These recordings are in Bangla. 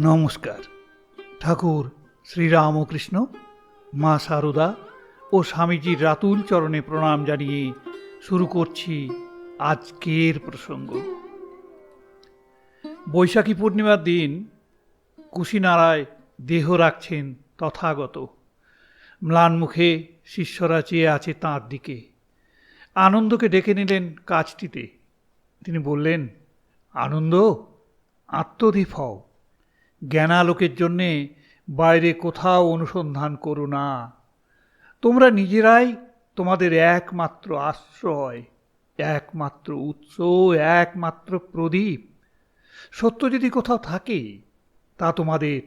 নমস্কার। ঠাকুর শ্রীরামকৃষ্ণ, মা সারদা ও স্বামীজির রাতুল চরণে প্রণাম জানিয়ে শুরু করছি আজকের প্রসঙ্গ। বৈশাখী পূর্ণিমার দিন কুশিনারায় দেহ রাখছেন তথাগত। ম্লান মুখে শিষ্যরা চেয়ে আছে তাঁর দিকে। আনন্দকে ডেকে নিলেন কাজটিতে। তিনি বললেন, আনন্দ আত্মধিপ হও জ্ঞানালোকের জন্যে বাইরে কোথাও অনুসন্ধান করো না। তোমরা নিজেরাই তোমাদের একমাত্র আশ্রয়, একমাত্র উৎস, একমাত্র প্রদীপ। সত্য যদি কোথাও থাকে, তা তোমাদের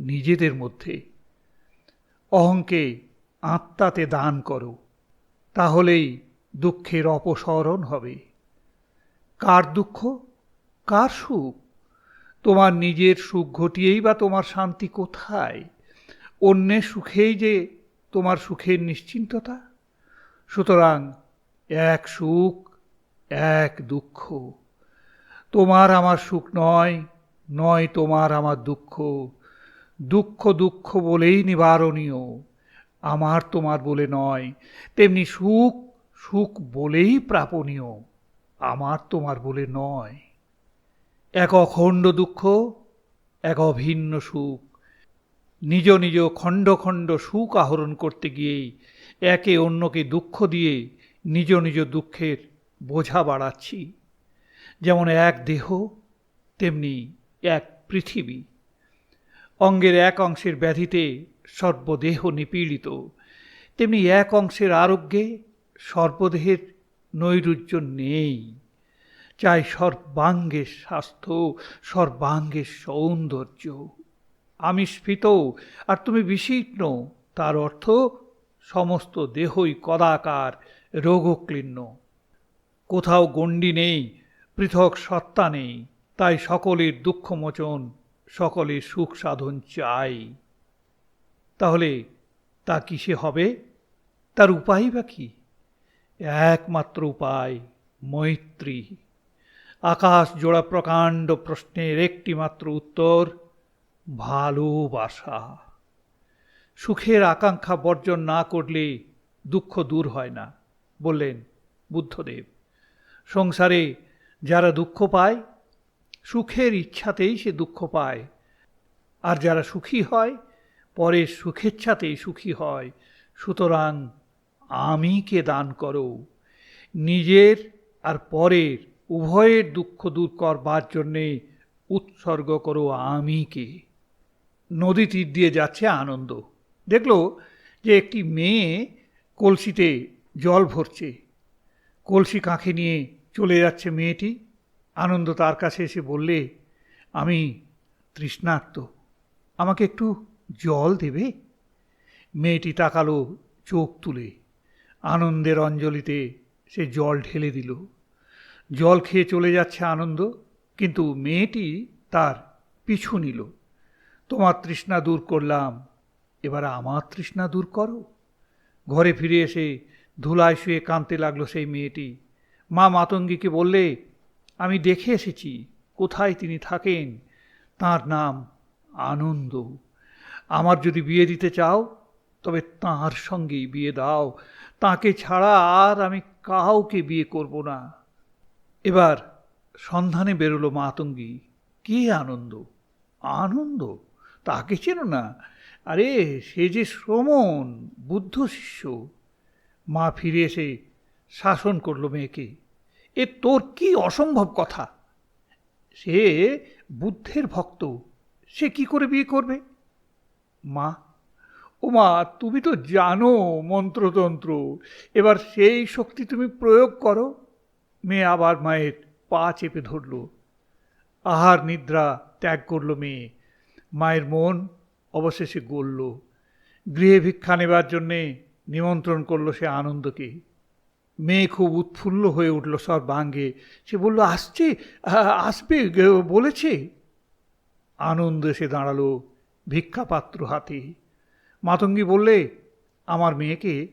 নিজেদের মধ্যে। অহংকে আত্মাতে দান করো, তাহলেই দুঃখের অপসরণ হবে। কার দুঃখ, কার সুখ? তোমার নিজের সুখ ঘটিয়েই বা তোমার শান্তি কোথায়? অন্যের সুখেই যে তোমার সুখের নিশ্চিন্ততা? সুতরাং এক সুখ, এক দুঃখ। তোমার আমার সুখ নয় নয় তোমার আমার দুঃখ। দুঃখ দুঃখ বলেই নিবারণীয়। আমার তোমার বলে নয়। তেমনি সুখ সুখ বলেই প্রাপণীয়। আমার তোমার বলে নয়। এক অখণ্ড দুঃখ, এক অভিন্ন সুখ। নিজ নিজ খণ্ড খণ্ড সুখ আহরণ করতে গিয়েই একে অন্যকে দুঃখ দিয়ে নিজ নিজ দুঃখের বোঝা বাড়াচ্ছি। যেমন এক দেহ, তেমনি এক পৃথিবী। অঙ্গের এক অংশের ব্যাধিতে সর্বদেহ নিপীড়িত, তেমনি এক অংশের আরোগ্যে সর্বদেহের নৈরুজ্য নেই। চাই সর্বাঙ্গের স্বাস্থ্য সর্বাঙ্গের সৌন্দর্য। আমি স্ফীত আর তুমি বিষীর্ণ তার অর্থ সমস্ত দেহই কদাকার রোগক্লীর্ণ। কোথাও গণ্ডি নেই, পৃথক সত্তা নেই, তাই সকলের দুঃখমোচন, সকলের সুখ সাধন চাই। তাহলে তা কিসে হবে? তার উপায় বা কি? একমাত্র উপায় মৈত্রী। আকাশ জোড়া প্রকাণ্ড প্রশ্নের একটি মাত্র উত্তর ভালোবাসা সুখের আকাঙ্ক্ষা বর্জন না করলে দুঃখ দূর হয় না, বললেন বুদ্ধদেব। সংসারে যারা দুঃখ পায়, সুখের ইচ্ছাতেই সে দুঃখ পায়। আর যারা সুখী হয়, পরের সুখেচ্ছাতেই সুখী হয়। সুতরাং আমিকে দান করো, নিজের আর পরের উভয়ের দুঃখ দূর করবার জন্যে উৎসর্গ করো আমিকে। নদী তীর দিয়ে যাচ্ছে আনন্দ। দেখল যে একটি মেয়ে কলসিতে জল ভরছে। কলসি কাঁখে নিয়ে চলে যাচ্ছে মেয়েটি। আনন্দ তার কাছে এসে বললে, আমি তৃষ্ণার্ত, আমাকে একটু জল দেবে? মেয়েটি তাকালো চোখ তুলে। আনন্দের অঞ্জলিতে সে জল ঢেলে দিল। জল খেয়ে চলে যাচ্ছে আনন্দ, কিন্তু মেয়েটি তার পিছু নিল। তোমার তৃষ্ণা দূর করলাম, এবার আমার তৃষ্ণা দূর করো। ঘরে ফিরে এসে ধুলায় শুয়ে কাঁদতে লাগল সেই মেয়েটি। মা মাতঙ্গীকে বললে, আমি দেখে এসেছি, কোথায় তিনি থাকেন? তার নাম আনন্দ। আমার যদি বিয়ে দিতে চাও, তবে তাঁর সঙ্গেই বিয়ে দাও। তাকে ছাড়া আর আমি কাউকে বিয়ে করব না। এবার সন্ধানে বেরোলো মাতঙ্গী কে আনন্দ? আনন্দ? তাকে চেনো না? আরে, সে যে শ্রমণ, বুদ্ধ শিষ্য। মা ফিরে এসে শাসন করল মেয়েকে। এ তোর কি অসম্ভব কথা? সে বুদ্ধের ভক্ত। সে কি করে বিয়ে করবে? মা, ও মা, তুমি তো জানো মন্ত্রতন্ত্র। এবার সেই শক্তি তুমি প্রয়োগ করো। মেয়ে আবার মায়ের পা চেপে ধরল। আহার নিদ্রা ত্যাগ করল মেয়ে। মায়ের মন অবশেষে গড়ল গৃহে ভিক্ষা নেবার জন্যে নিমন্ত্রণ করল সে আনন্দকে। মেয়ে খুব উৎফুল্ল হয়ে উঠল সর্বাঙ্গে। সে বলল, আসছে? আসবে? বলেছে? আনন্দ এসে দাঁড়াল ভিক্ষাপাত্র হাতে। মাতঙ্গী বললে, আমার মেয়েকে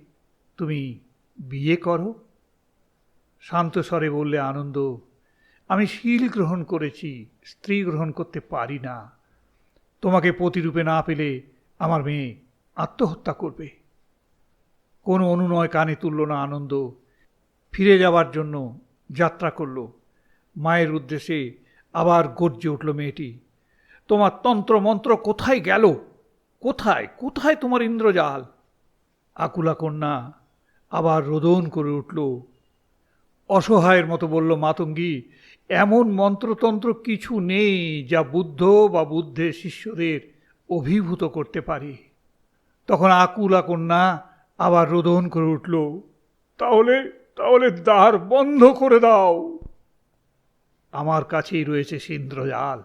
তুমি বিয়ে করো। শান্ত স্বরে বললে, আনন্দ, আমি শীল গ্রহণ করেছি, স্ত্রী গ্রহণ করতে পারি না। তোমাকে প্রতিরূপে না পেলে আমার মেয়ে আত্মহত্যা করবে। কোনো অনুনয় কানে তুলল না আনন্দ। ফিরে যাবার জন্য যাত্রা করল। মায়ের উদ্দেশ্যে আবার গর্জে উঠল মেয়েটি, তোমার তন্ত্র মন্ত্র কোথায় গেল? কোথায়? কোথায় তোমার ইন্দ্রজাল? আকুলা কন্যা আবার রোদন করে উঠল অসহায়ের মতো বলল, মাতঙ্গী, এমন মন্ত্রতন্ত্র কিছু নেই যা বুদ্ধ বা বুদ্ধের শিষ্যদের অভিভূত করতে পারে। তখন আকুলা কন্যা আবার রোদন করে উঠল, তাহলে তাহলে দ্বার বন্ধ করে দাও। আমার কাছেই রয়েছে সিন্দ্রজাল।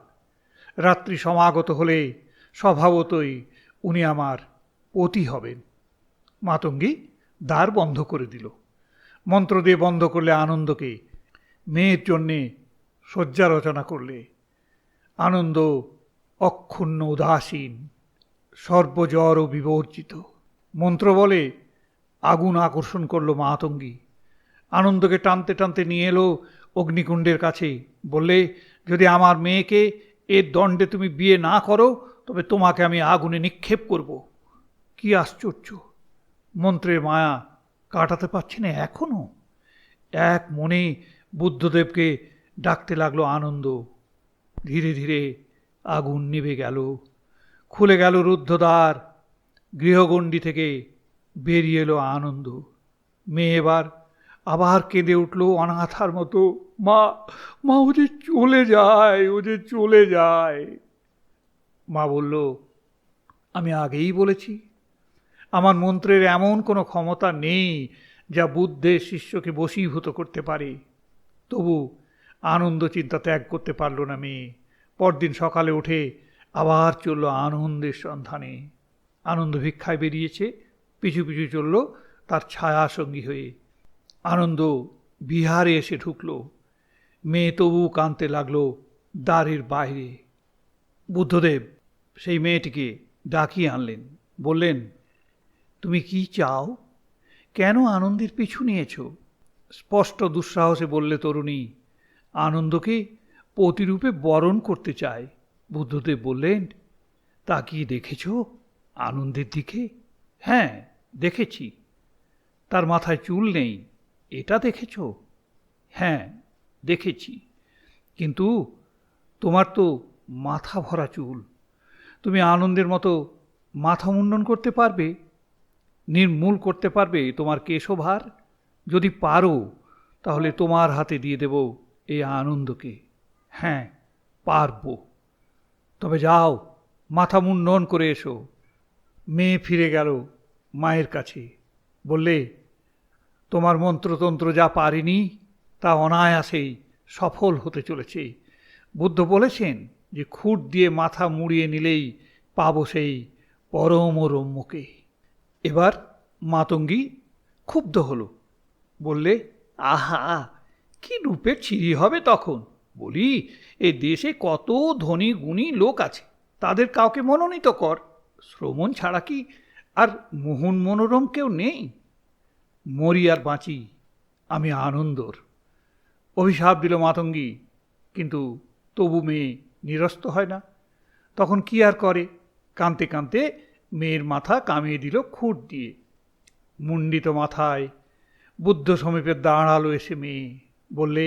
রাত্রি সমাগত হলে স্বভাবতই উনি আমার পতি হবেন। মাতঙ্গী দ্বার বন্ধ করে দিল। মন্ত্র দিয়ে বন্ধ করলে আনন্দকে মেয়ের জন্যে শয্যা রচনা করলে আনন্দ অক্ষুণ্ণ উদাসীন সর্বজর ও বিবর্জিত। মন্ত্র বলে, আগুন আকর্ষণ করল মাতঙ্গী আনন্দকে টানতে টানতে নিয়ে এলো অগ্নিকুণ্ডের কাছে। বললে, যদি আমার মেয়েকে এর দণ্ডে তুমি বিয়ে না করো, তবে তোমাকে আমি আগুনে নিক্ষেপ করব। কি আশ্চর্য! মন্ত্রের মায়া কাটাতে পারছি না এখনও এক মনে বুদ্ধদেবকে ডাকতে লাগল আনন্দ। ধীরে ধীরে আগুন নিভে গেল। খুলে গেল রুদ্ধদ্বার। গৃহগণ্ডি থেকে বেরিয়ে এলো আনন্দ। মেয়ে এবার আবার কেঁদে উঠল অনাথার মতো। মা মা, ও যে চলে যায়, ও যে চলে যায়। মা বলল, আমি আগেই বলেছি। আমার মন্ত্রের এমন কোনো ক্ষমতা নেই যা বুদ্ধের শিষ্যকে বশীভূত করতে পারে। তবু আনন্দ চিন্তা ত্যাগ করতে পারল না মেয়ে। পরদিন সকালে উঠে আবার চলল আনন্দের সন্ধানে। আনন্দ ভিক্ষায় বেরিয়েছে, পিছু পিছু চলল তার ছায়া সঙ্গী হয়ে। আনন্দ বিহারে এসে ঢুকল। মেয়ে তবু কাঁদতে লাগল দ্বারের বাইরে। বুদ্ধদেব, সেই মেয়েটিকে ডাকিয়ে আনলেন। বললেন তুমি কি চাও? কেন আনন্দের পিছু নিয়েছ? স্পষ্ট দুঃসাহসে বললে তরুণী, আনন্দকে প্রতিরূপে বরণ করতে চায়। বুদ্ধদেব বললেন, তা কি দেখেছ আনন্দের দিকে? হ্যাঁ দেখেছি। তার মাথায় চুল নেই, এটা দেখেছ? হ্যাঁ দেখেছি। কিন্তু তোমার তো মাথা ভরা চুল। তুমি আনন্দের মতো মাথা মুন্ডন করতে পারবে? নির্মূল করতে পারবে তোমার কেশভার? যদি পারো, তাহলে তোমার হাতে দিয়ে দেব এই আনন্দকে। হ্যাঁ পারব। তবে যাও, মাথা মুন্ডন করে এসো। মেয়ে ফিরে গেল মায়ের কাছে। বললে, তোমার মন্ত্রতন্ত্র যা পারিনি, তা অনায়াসেই সফল হতে চলেছে। বুদ্ধ বলেছেন যে, খুঁট দিয়ে মাথা মুড়িয়ে নিলেই পাব সেই পরম রম্যকে এবার মাতঙ্গী ক্ষুব্ধ হলো। বললে, আহা, কি রূপের ছিরি হবে তখন? বলি, এ দেশে কত ধনী গুণী লোক আছে, তাদের কাউকে মনোনীত কর। শ্রমণ ছাড়া কি আর মোহন মনোরম কেউ নেই? মরি আর বাঁচি, আমি আনন্দর। অভিশাপ দিল মাতঙ্গী, কিন্তু তবু মেয়ে নিরস্ত হয় না। তখন কি আর করে? কাঁদতে কাঁদতে মেয়ের মাথা কামিয়ে দিল খুঁট দিয়ে। মুন্ডিত মাথায় বুদ্ধ সমীপে দাঁড়াল এসে মেয়ে। বললে,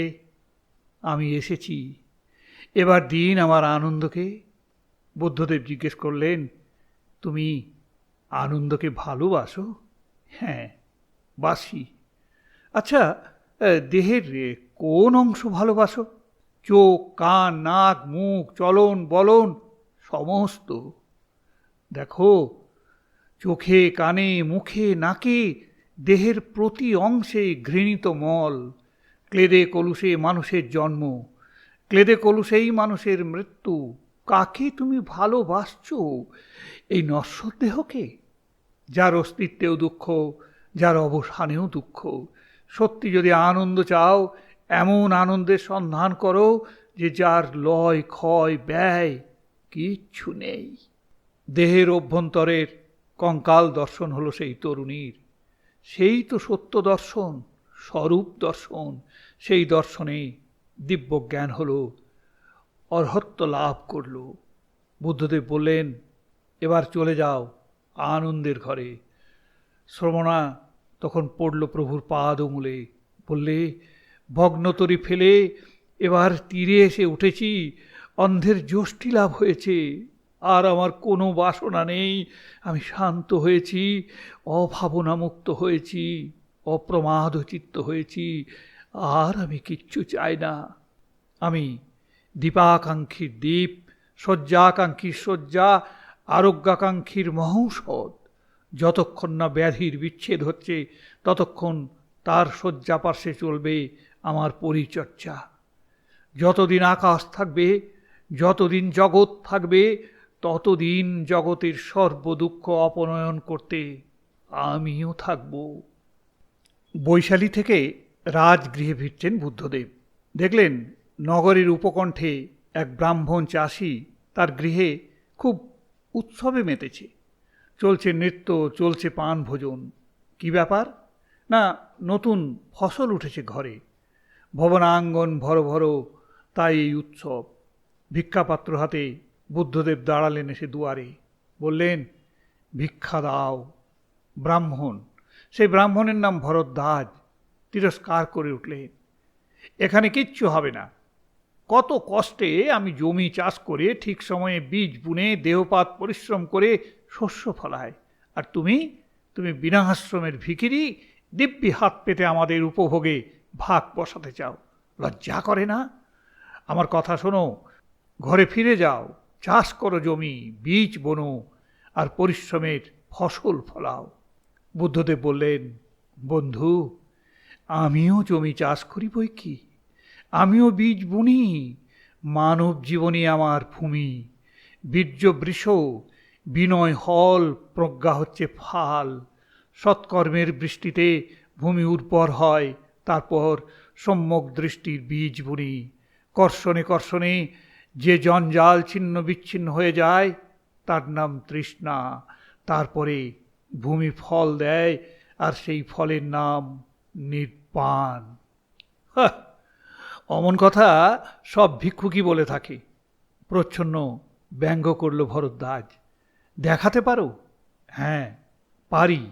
আমি এসেছি। এবার দিন আমার আনন্দকে। বুদ্ধদেব জিজ্ঞেস করলেন, তুমি আনন্দকে ভালোবাসো? হ্যাঁ বাসি। আচ্ছা দেহের কোন অংশ ভালোবাসো? চোখ, কান, নাক, মুখ, চলন, বলন, সমস্ত। দেখো, চোখে, কানে, মুখে, নাকে, দেহের প্রতি অংশে ঘৃণিত মল। ক্লেদে কলুষে মানুষের জন্ম। ক্লেদে কলুষেই মানুষের মৃত্যু। কাকে তুমি ভালোবাসছ? এই নশ্বর দেহকে যার অস্তিত্বেও দুঃখ, যার অবসানেও দুঃখ। সত্যি যদি আনন্দ চাও, এমন আনন্দের সন্ধান করো যে যার লয়, ক্ষয়, ব্যয় কিচ্ছু নেই। দেহের অভ্যন্তরের কঙ্কাল দর্শন হলো সেই তরুণীর। সেই তো সত্য দর্শন, স্বরূপ দর্শন, সেই দর্শনে দিব্য জ্ঞান হল। অর্হত্ব লাভ করল। বুদ্ধদেব বললেন, এবার চলে যাও আনন্দের ঘরে। শ্রমণা তখন পড়ল প্রভুর পাদমূলে বললে, ভগ্নতরি ফেলে, এবার তীরে এসে উঠেছি, অন্ধের যষ্টি লাভ হয়েছে। আর আমার কোনো বাসনা নেই। আমি শান্ত হয়েছি, অভাবনামুক্ত হয়েছি অপ্রমাদ চিত্ত হয়েছি। আর আমি কিচ্ছু চাই না। আমি দীপাকাঙ্ক্ষীর দীপ শয্যাকাঙ্ক্ষীর শয্যা, আরোগ্যাকাঙ্ক্ষীর মহৌষধ। যতক্ষণ না ব্যাধির বিচ্ছেদ হচ্ছে, ততক্ষণ তার শয্যা পার্শ্বে চলবে আমার পরিচর্যা। যতদিন আকাশ থাকবে, যতদিন জগৎ থাকবে ততদিন জগতের সর্বদুঃখ অপনয়ন করতে আমিও থাকব। বৈশালী থেকে রাজগৃহে ফিরছেন বুদ্ধদেব। দেখলেন নগরের উপকণ্ঠে এক ব্রাহ্মণ চাষি তার গৃহে খুব উৎসবে মেতেছে। চলছে নৃত্য, চলছে পান ভোজন কি ব্যাপার? না, নতুন ফসল উঠেছে ঘরে। ভবনাঙ্গন ভরো ভরো, তাই এই উৎসব। ভিক্ষাপাত্র হাতে বুদ্ধদেব দাঁড়ালেন এসে দুয়ারে। বললেন, ভিক্ষা দাও, ব্রাহ্মণ। সেই ব্রাহ্মণের নাম ভরদ্বাজ, তিরস্কার করে উঠলেন। এখানে কিচ্ছু হবে না। কত কষ্টে আমি জমি চাষ করে ঠিক সময়ে বীজ বুনে দেহপাত পরিশ্রম করে শস্য ফলায়। আর তুমি তুমি বিনা আশ্রমের ভিখিরি, দিব্যি হাত পেতে আমাদের উপভোগে ভাগ বসাতে চাও। লজ্জা করে না? আমার কথা শোনো, ঘরে ফিরে যাও। চাষ করো জমি, বীজ বোনো আর পরিশ্রমের ফসল ফলাও। বুদ্ধদেব বললেন, বন্ধু, আমিও জমি চাষ করি বই কি? আমিও বীজ বুনি। মানব জীবনী আমার ভূমি, বীর্য বৃষ, বিনয় হল, প্রজ্ঞা হচ্ছে ফাল। সৎকর্মের বৃষ্টিতে ভূমি উর্বর হয়, তারপর সম্যক দৃষ্টির বীজ বুনি। কর্ষণে কর্ষণে যে জঞ্জাল ছিন্ন বিচ্ছিন্ন হয়ে যায়, তার নাম তৃষ্ণা। তারপরে ভূমি ফল দেয়, আর সেই ফলের নাম নির্বাণ অমন কথা সব ভিক্ষুকই বলে থাকে। প্রচ্ছন্ন ব্যঙ্গ করল ভরদ্বাজ। দেখাতে পারো? হ্যাঁ পারি।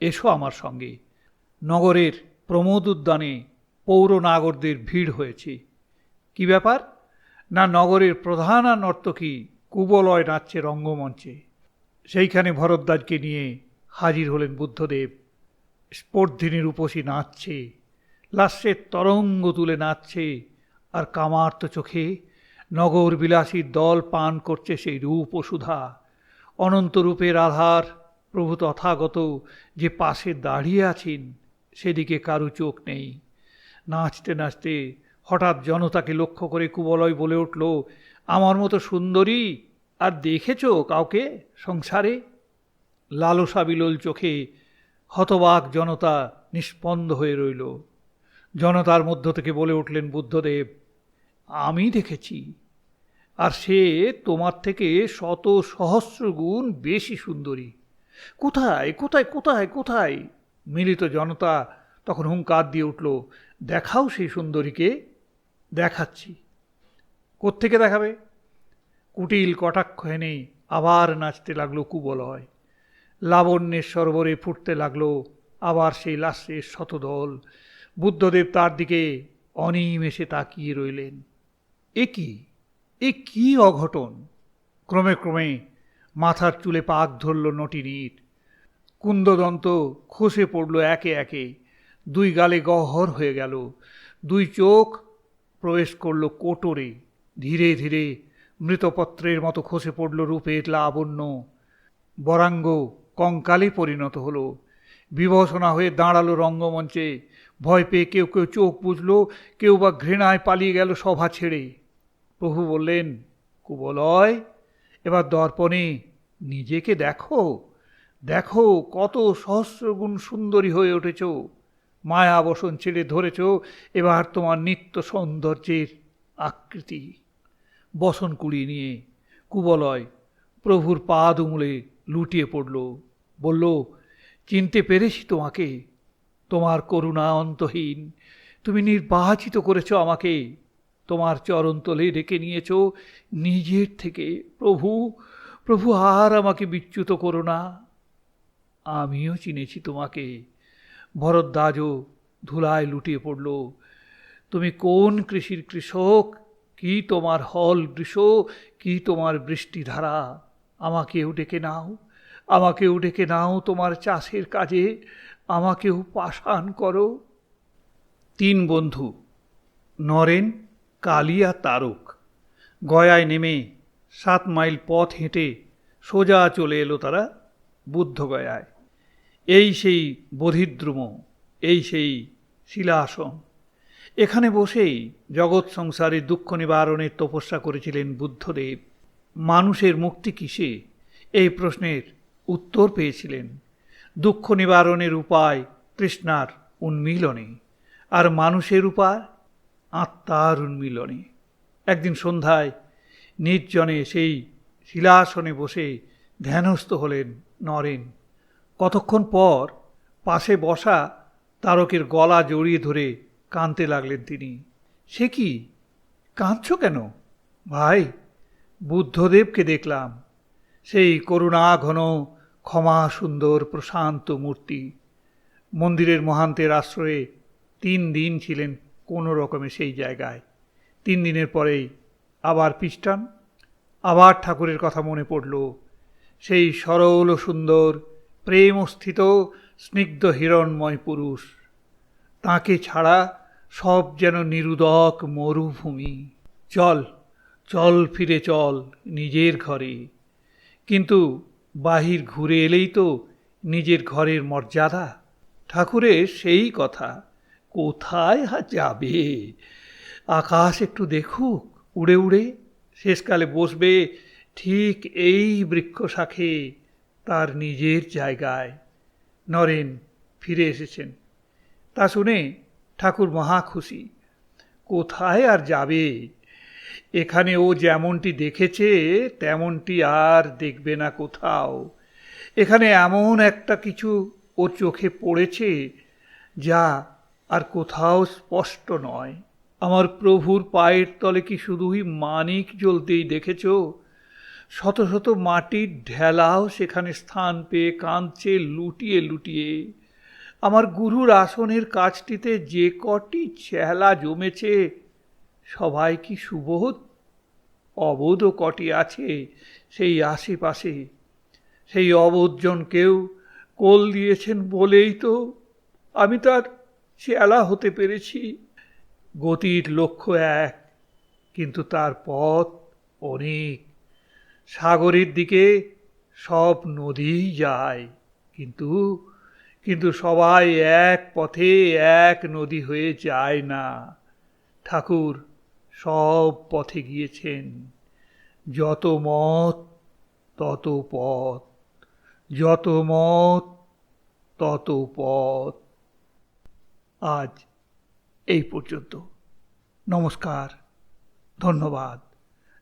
এসো আমার সঙ্গে। নগরের প্রমোদ উদ্যানে পৌর নাগরদের ভিড় হয়েছে। কি ব্যাপার? না নগরের প্রধান নর্তকী কুবলয় নাচছে রঙ্গমঞ্চে সেইখানে ভরদ্বাজকে নিয়ে হাজির হলেন বুদ্ধদেব। স্পর্ধিনীর উপসী নাচছে। লাস্যের তরঙ্গ তুলে নাচছে। আর কামার্ত চোখে নগর বিলাসীর দল পান করছে সেই রূপ ও সুধা। অনন্ত রূপের আধার প্রভু তথাগত যে পাশে দাঁড়িয়ে আছেন, সেদিকে কারু চোখ নেই। নাচতে নাচতে হঠাৎ জনতাকে লক্ষ্য করে কুবলয় বলে উঠল, আমার মতো সুন্দরী আর দেখেছ কাউকে সংসারে? লালসা বিলোল চোখে হতবাক জনতা নিষ্পন্দ হয়ে রইল। জনতার মধ্য থেকে বলে উঠলেন বুদ্ধদেব, আমি দেখেছি, আর সে তোমার থেকে শত সহস্র গুণ বেশি সুন্দরী। কোথায় কোথায় কোথায় কোথায়? মিলিত জনতা তখন হুঙ্কার দিয়ে উঠল, দেখাও সেই সুন্দরীকে। দেখাচ্ছি। কোত্থেকে দেখাবে? কুটিল কটাক্ষ এনে আবার নাচতে লাগল কুবলয় লাবণ্যের সরোবরে ফুটতে লাগল আবার সেই লাশের শতদল। বুদ্ধদেব তার দিকে অনিমেষে তাকিয়ে রইলেন। এ কি? এ কি অঘটন? ক্রমে ক্রমে মাথার চুলে পাক ধরল নটিনীর কুন্দদন্ত খসে পড়ল একে একে। দুই গালে গহ্বর হয়ে গেল। দুই চোখ প্রবেশ করল কোটরে। ধীরে ধীরে মৃতপত্রের মতো খসে পড়ল রূপের লাবণ্য। বরাঙ্গ কঙ্কালে পরিণত হলো। বিভসনা হয়ে দাঁড়াল রঙ্গমঞ্চে। ভয় পেয়ে কেউ কেউ চোখ বুঝলো কেউ বা ঘৃণায় পালিয়ে গেল সভা ছেড়ে। প্রভু বললেন, কুবলয়, এবার দর্পণে নিজেকে দেখো। দেখো কত সহস্রগুণ সুন্দরী হয়ে উঠেছ। মায়া বসন ছেড়ে ধরেছ, এবার তোমার নিত্য সৌন্দর্যের আকৃতি। বসন কুড়িয়ে নিয়ে কুবলয় প্রভুর পা দুমুলে লুটিয়ে পড়ল। বলল, চিনতে পেরেছি তোমাকে। তোমার করুণা অন্তহীন। তুমি নির্বাচিত করেছ আমাকে। তোমার চরণতলে ডেকে নিয়েছ নিজের থেকে। প্রভু প্রভু আর আমাকে বিচ্যুত করো না। আমিও চিনেছি তোমাকে। ভরদ্বাজও ধুলায় লুটিয়ে পড়ল। তুমি কোন কৃষির কৃষক? কি তোমার হল বৃষ? কি তোমার বৃষ্টিধারা? আমাকেও ডেকে নাও। আমাকেও ডেকে নাও তোমার চাষের কাজে। আমাকেও পাষাণ করো। তিন বন্ধু, নরেন কালিয়া তারক। গয়ায় নেমে সাত মাইল পথ হেঁটে সোজা চলে এলো তারা বুদ্ধগয়ায়। এই সেই বোধিদ্রুম এই সেই শিলাসন। এখানে বসেই জগৎ সংসারের দুঃখ নিবারণের তপস্যা করেছিলেন বুদ্ধদেব। মানুষের মুক্তি কিসে? এই প্রশ্নের উত্তর পেয়েছিলেন। দুঃখ নিবারণের উপায় তৃষ্ণার উন্মিলনে, আর মানুষের উপায় আত্মার উন্মিলনে। একদিন সন্ধ্যায় নির্জনে সেই শিলাসনে বসে ধ্যানস্থ হলেন নরেন। কতক্ষণ পর পাশে বসা তারকের গলা জড়িয়ে ধরে কাঁদতে লাগলেন তিনি। সে কি? কাঁদছ কেন? ভাই, বুদ্ধদেবকে দেখলাম। সেই করুণা ঘন ক্ষমা সুন্দর প্রশান্ত মূর্তি। মন্দিরের মহান্তের আশ্রয়ে তিন দিন ছিলেন কোনো রকমে সেই জায়গায়। তিন দিনের পরেই আবার পিস্টান আবার ঠাকুরের কথা মনে পড়ল। সেই সরল সুন্দর প্রেমস্থিত স্নিগ্ধ হিরণময় পুরুষ। তাকে ছাড়া সব যেন নিরুদক মরুভূমি। চল চল ফিরে চল নিজের ঘরে। কিন্তু বাহির ঘুরে এলেই তো নিজের ঘরের মর্যাদা। ঠাকুরের সেই কথা, কোথায় যাবে? আকাশ একটু দেখুক, উড়ে উড়ে, শেষকালে বসবে ঠিক এই বৃক্ষ শাখে তার নিজের জায়গায় নরেন ফিরে এসেছেন। তা শুনে ঠাকুর মহা খুশি। কোথায় আর যাবে? এখানে ও যেমনটি দেখেছে, তেমনটি আর দেখবে না কোথাও। এখানে এমন একটা কিছু ওর চোখে পড়েছে, যা আর কোথাও স্পষ্ট নয়। আমার প্রভুর পায়ের তলে কি শুধুই মানিক জ্বলতেই দেখেছ? শত শত মাটির ঢেলাও সেখানে স্থান পেয়ে কাঁদছে লুটিয়ে লুটিয়ে। আমার গুরুর আসনের কাজটিতে যে কটি চেলা জমেছে, সবাই কি সুবোধ? অবোধ কটি আছে সেই আশেপাশে। সেই অবোধজনকেও কোল দিয়েছেন বলেই তো আমি তার চেলা হতে পেরেছি। গতির লক্ষ্য এক, কিন্তু তার পথ অনেক। সাগরের দিকে সব নদীই যায়। কিন্তু কিন্তু সবাই এক পথে এক নদী হয়ে যায় না। ঠাকুর সব পথে গিয়েছেন। যত মত, তত পথ। যত মত, তত পথ। আজ এই পর্যন্ত। নমস্কার। ধন্যবাদ।